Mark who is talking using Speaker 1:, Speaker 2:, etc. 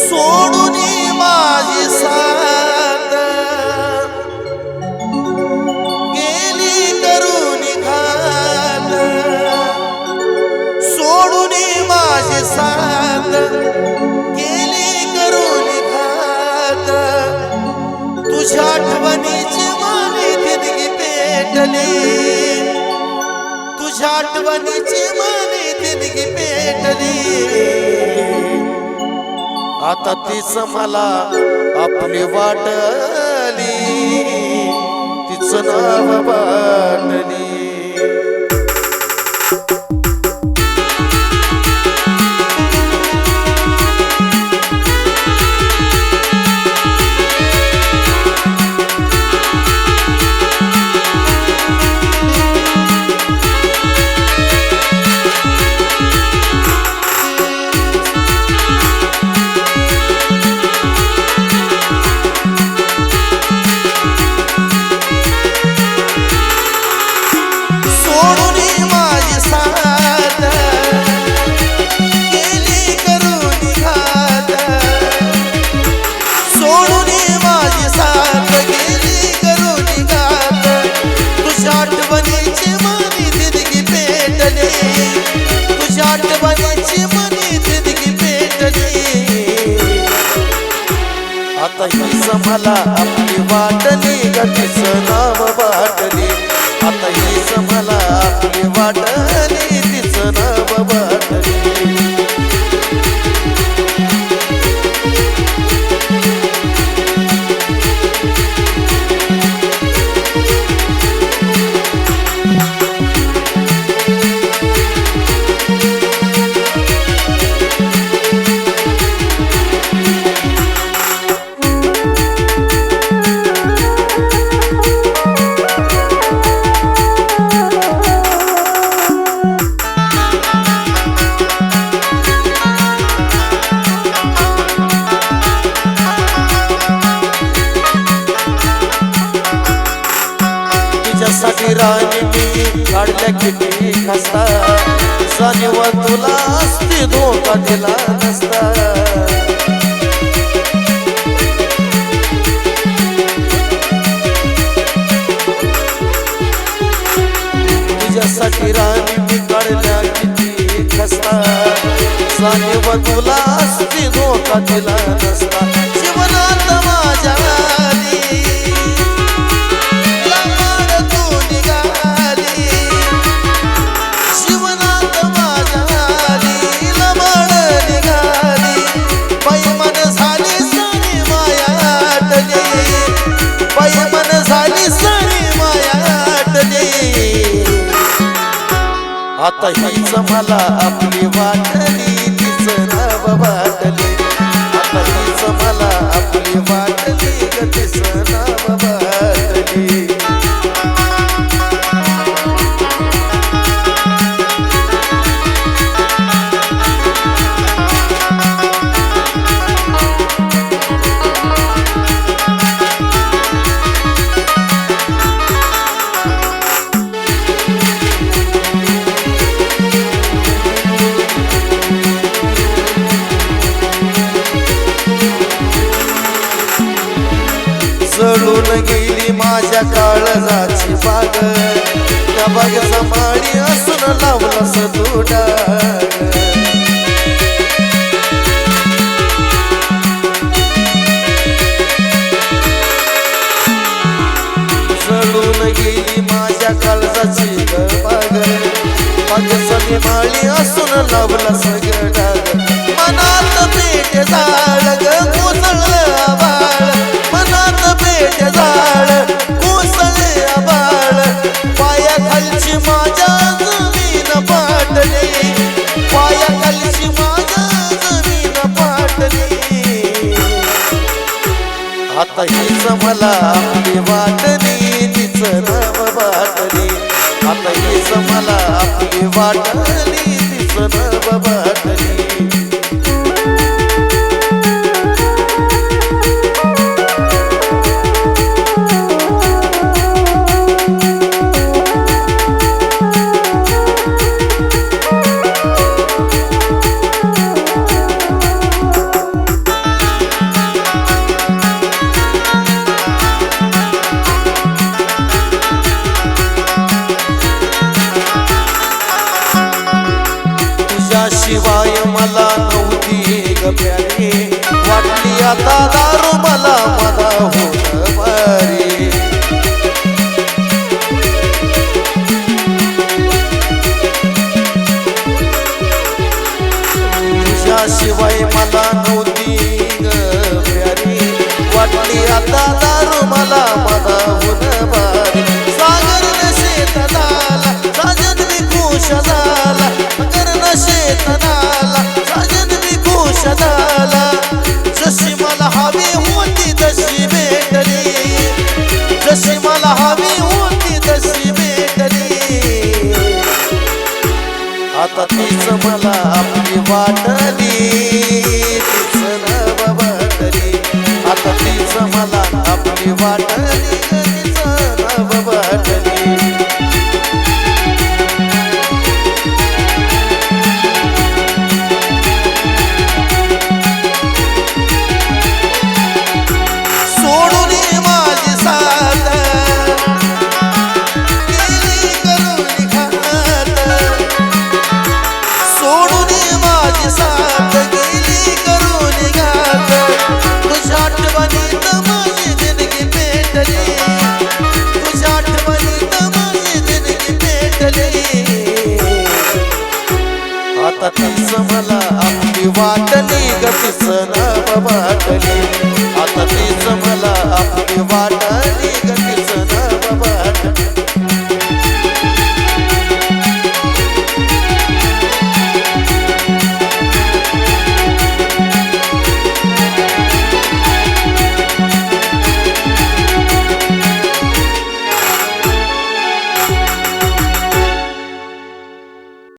Speaker 1: सोडून माझी साथ गेली करून घात सोडून माझी साथ गेली करून घात तुझ्या आठवणीची माने तितकी पेटली. तुझ्या आठवणीची माने तितकी पेटली. आता तीच मला आपली वाटली. तिचं नाव वाटली आता हीच मला आपली वाटली गतीच नाव वाटली आता हीच मला आपली वाटली तिचं नाव वाटली तिच्यासाठी राणी काढल्या किती खस्ता जाणीव तुला असती धोका दिला नसता. तुझ्यासाठी राणी मी काढल्या किती खस्ता जाणीव तुला असती धोका दिला नसता. जीवनात माझ्या आता हीच मला आपली वाटली तिचं नाव वाटली. आता हीच मला आपली वाटली ग तिचं नाव वाटली. जळून गेली माझ्या काळजाची बाग. त्या बागेचा माळी असून लावला तू डाग गेली माझ्या काळजाची ग बाग बागेचा मी माळी असून लावला सगळं. आता हीच मला आपली वाटली तिच नाव वाटली आता हीच मला आपली वाटली तिच नाव वाटली शिवाय मला नव्हती ग प्यारी. वाटली आता दारू मला मला होत बारी तुझ्याशिवाय मला नव्हती जशी मला हवी होती तशी भेटली आता तीच मला आपली वाटली तीच नव वाटली आता तीच मला आपली वाटली तीच नव वाटली वाटली गपिसन वाटली. आता तीच मला आपली वाटली